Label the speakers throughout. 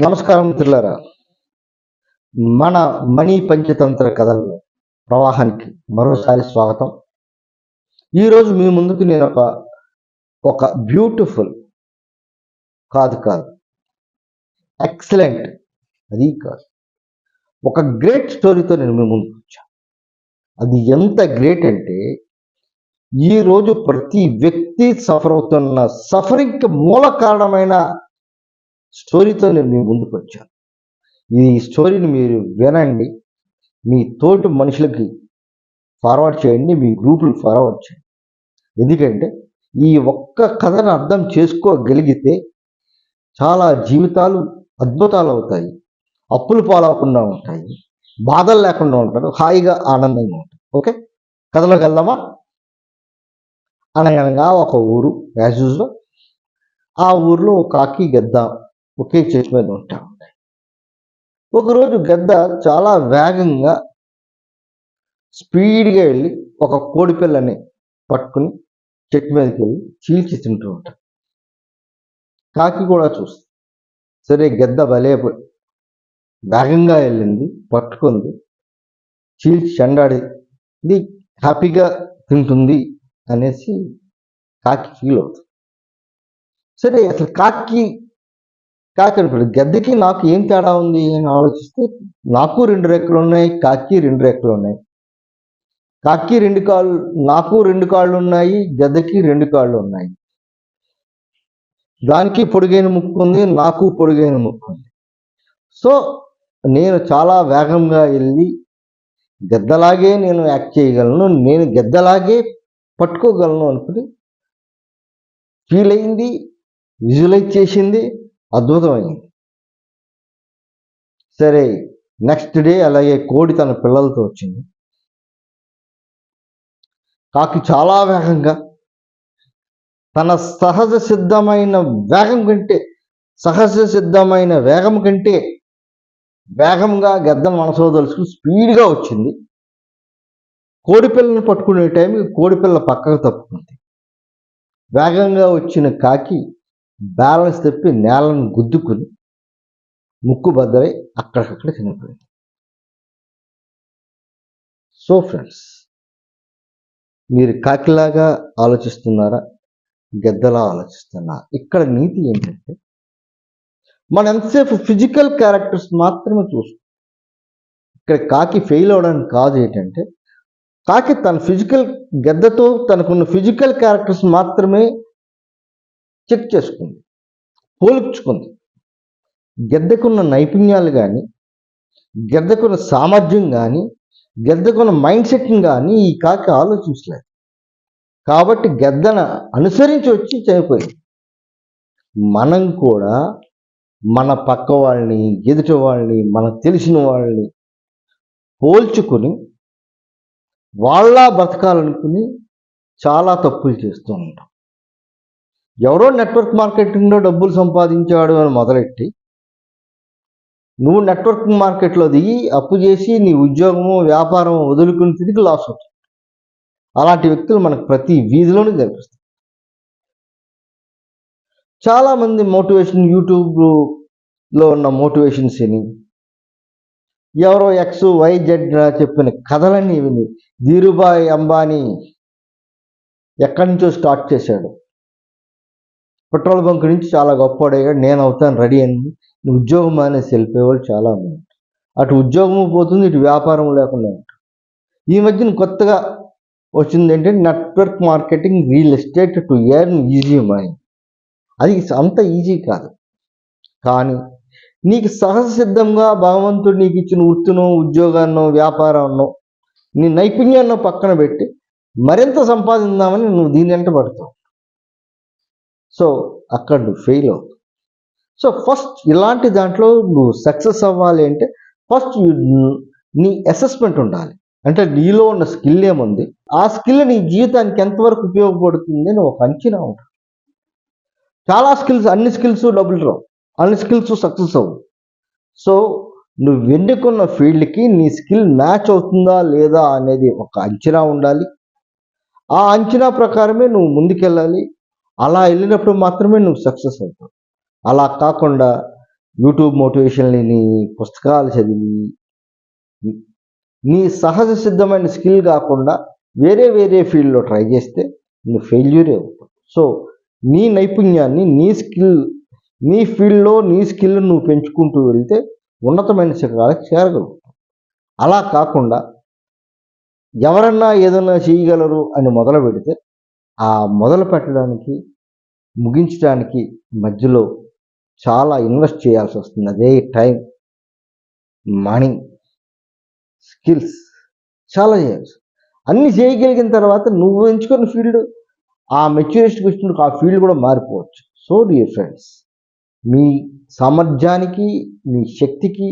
Speaker 1: నమస్కారం మిత్రులారా. మన మణి పంచతంత్ర కథలు ప్రవాహానికి మరోసారి స్వాగతం. ఈరోజు మీ ముందుకు నేను ఒక ఒక బ్యూటిఫుల్ కాదు కాదు. ఎక్సలెంట్ అది కాదు. ఒక గ్రేట్ స్టోరీతో నేను మీ ముందుకు వచ్చాను అది ఎంత గ్రేట్ అంటే ఈరోజు ప్రతి వ్యక్తి సఫర్ అవుతున్న సఫరింగ్కి మూల కారణమైన స్టోరీతో నేను మీ ముందుకు వచ్చాను. ఈ స్టోరీని మీరు వినండి మీ తోటి మనుషులకి ఫార్వర్డ్ చేయండి మీ గ్రూపులు ఫార్వర్డ్ చేయండి. ఎందుకంటే ఈ ఒక్క కథను అర్థం చేసుకోగలిగితే చాలా జీవితాలు అద్భుతాలు అవుతాయి అప్పులు పాలవకుండా ఉంటాయి బాధలు లేకుండా ఉంటారు హాయిగా ఆనందంగా ఉంటారు ఓకే? కథలోకి వెళ్దామా? అనగనగా ఒక ఊరు యాజ్ యూజువల్. ఆ ఊర్లో ఒక కాకి గద్ద ఒకే చెట్టు మీద ఉంటా ఉన్నాయి ఒకరోజు గద్ద చాలా వేగంగా స్పీడ్గా వెళ్ళి ఒక కోడి పిల్లని పట్టుకుని చెట్టు మీదకి వెళ్ళి చీల్చి తింటూ ఉంటాడు కాకి కూడా చూస్తుంది సరే గద్ద భలే వేగంగా వెళ్ళింది పట్టుకుంది చీల్చి చెండాడింది హ్యాపీగా తింటుంది అనేసి కాకి ఫీల్ అవుతుంది. సరే అసలు కాకి కాకి అనుకోండి గద్దకి నాకు ఏం తేడా ఉంది అని ఆలోచిస్తే నాకు రెండు రెక్కలు ఉన్నాయి కాకి రెండు రెక్కలు ఉన్నాయి. కాకి రెండు కాళ్ళు నాకు రెండు కాళ్ళు ఉన్నాయి గద్దకి రెండు కాళ్ళు ఉన్నాయి. దానికి పొడిగైన ముక్కు ఉంది నాకు పొడిగైన ముక్కు ఉంది. సో నేను చాలా వేగంగా వెళ్ళి గద్దలాగే నేను యాక్ట్ చేయగలను నేను గద్దలాగే పట్టుకోగలను అనుకుని ఫీల్ అయింది విజువలైజ్ చేసింది అద్భుతమైంది. సరే నెక్స్ట్ డే అలాగే కోడి తన పిల్లలతో వచ్చింది. కాకి చాలా వేగంగా తన సహజ సిద్ధమైన వేగం కంటే సహజ సిద్ధమైన వేగం కంటే వేగంగా గద్దం మనసులో తెలుసుకుని స్పీడ్గా వచ్చింది. కోడిపిల్లను పట్టుకునే టైంకి కోడిపిల్ల పక్కకు తప్పుకుంది. వేగంగా వచ్చిన కాకి బ్యాలెన్స్ తప్పి నేలను గుద్దుకుని ముక్కు బద్దలై అక్కడికక్కడ చనిపోయింది సో ఫ్రెండ్స్ మీరు కాకిలాగా ఆలోచిస్తున్నారా? గద్దలా ఆలోచిస్తున్నారా? ఇక్కడ నీతి ఏంటంటే మనం ఎంతసేపు ఫిజికల్ క్యారెక్టర్స్ మాత్రమే చూస్తాం. ఇక్కడ కాకి ఫెయిల్ అవడానికి కాదు ఏంటంటే కాకి తన ఫిజికల్ గద్దతో తనకున్న ఫిజికల్ క్యారెక్టర్స్ మాత్రమే చెక్ చేసుకుంది పోల్చుకుంది. గెద్దకున్న నైపుణ్యాలు కానీ గెద్దకున్న సామర్థ్యం కానీ గెద్దకున్న మైండ్ సెట్ని కానీ ఈ కాకి ఆలోచించలేదు. కాబట్టి గెద్దన అనుసరించి వచ్చి చనిపోయింది. మనం కూడా మన పక్క వాళ్ళని ఎదుటి వాళ్ళని మనకు తెలిసిన వాళ్ళని పోల్చుకుని వాళ్ళ బ్రతకాలనుకుని చాలా తప్పులు చేస్తూ ఉంటాం. ఎవరో నెట్వర్క్ మార్కెటింగ్లో డబ్బులు సంపాదించాడు అని మొదలెట్టి నువ్వు నెట్వర్క్ మార్కెట్లో దిగి అప్పు చేసి నీ ఉద్యోగము వ్యాపారం వదులుకుని తిరిగి లాస్ అవుతుంది అలాంటి వ్యక్తులు మనకు ప్రతి వీధిలోనూ కనిపిస్తారు చాలామంది మోటివేషన్ యూట్యూబ్లో ఉన్న మోటివేషన్స్ విని ఎవరో ఎక్స్ వై జెడ్ చెప్పిన కథలన్నీ విని ధీరుభాయ్ అంబానీ ఎక్కడి నుంచో స్టార్ట్ చేశాడు. పెట్రోల్ బంక్ నుంచి చాలా గొప్పవాడయ్యాడు నేను అవుతాను రెడీ అని ఉద్యోగం అనేసి వెళ్ళిపోయేవాళ్ళు చాలా మంది. అటు ఉద్యోగం పోతుంది ఇటు వ్యాపారం లేకుండా ఉంటుంది ఈ మధ్యన కొత్తగా వచ్చింది ఏంటంటే network marketing real estate to earn easy money. అది అంత ఈజీ కాదు. కానీ నీకు సహజ సిద్ధంగా భగవంతుడు నీకు ఇచ్చిన వృత్తినో ఉద్యోగాన్నో వ్యాపారాన్నో నీ నైపుణ్యాన్నో పక్కన పెట్టి మరింత సంపాదిందామని నువ్వు దీని వెంట పడతావు. సో అక్కడ నువ్వు ఫెయిల్ అవుతావు. సో ఫస్ట్ ఇలాంటి దాంట్లో నువ్వు సక్సెస్ అవ్వాలి అంటే ఫస్ట్ నీ అసెస్మెంట్ ఉండాలి. అంటే నీలో ఉన్న స్కిల్ ఏముంది? ఆ స్కిల్ నీ జీవితానికి ఎంతవరకు ఉపయోగపడుతుంది అని ఒక అంచనా ఉంటుంది. చాలా స్కిల్స్ అన్ని స్కిల్స్ డబ్బులు రావు అన్ని స్కిల్స్ సక్సెస్ అవ్వు. సో నువ్వు ఎన్నుకున్న ఫీల్డ్కి నీ స్కిల్ మ్యాచ్ అవుతుందా లేదా అనేది ఒక అంచనా ఉండాలి. ఆ అంచనా ప్రకారమే నువ్వు ముందుకెళ్ళాలి. అలా వెళ్ళినప్పుడు మాత్రమే నువ్వు సక్సెస్ అవుతావు. అలా కాకుండా యూట్యూబ్ మోటివేషన్ లేని పుస్తకాలు చదివి నీ సహజ సిద్ధమైన స్కిల్ కాకుండా వేరే వేరే ఫీల్డ్లో ట్రై చేస్తే నువ్వు ఫెయిల్యూరే అవుతావు. సో నీ నైపుణ్యాన్ని నీ స్కిల్ నీ ఫీల్డ్లో నీ స్కిల్ నువ్వు పెంచుకుంటూ వెళ్తే ఉన్నతమైన శిఖరాలకు చేరగలుగుతావు. అలా కాకుండా ఎవరన్నా ఏదన్నా చేయగలరు అని మొదలు పెడితే ఆ మొదలు పెట్టడానికి ముగించడానికి మధ్యలో చాలా ఇన్వెస్ట్ చేయాల్సి వస్తుంది. అదే టైం మనీ స్కిల్స్ చాలా చేయాల్సి అన్నీ చేయగలిగిన తర్వాత నువ్వు ఎంచుకున్న ఫీల్డ్ ఆ మెచ్యూరిస్ట్కి వచ్చినందుకు ఆ ఫీల్డ్ కూడా మారిపోవచ్చు. సో డియర్ ఫ్రెండ్స్ మీ సామర్థ్యానికి మీ శక్తికి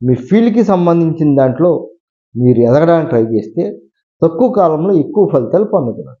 Speaker 1: మీ ఫీల్డ్కి సంబంధించిన దాంట్లో మీరు ఎదగడానికి ట్రై చేస్తే తక్కువ కాలంలో ఎక్కువ ఫలితాలు పొందుతున్నారు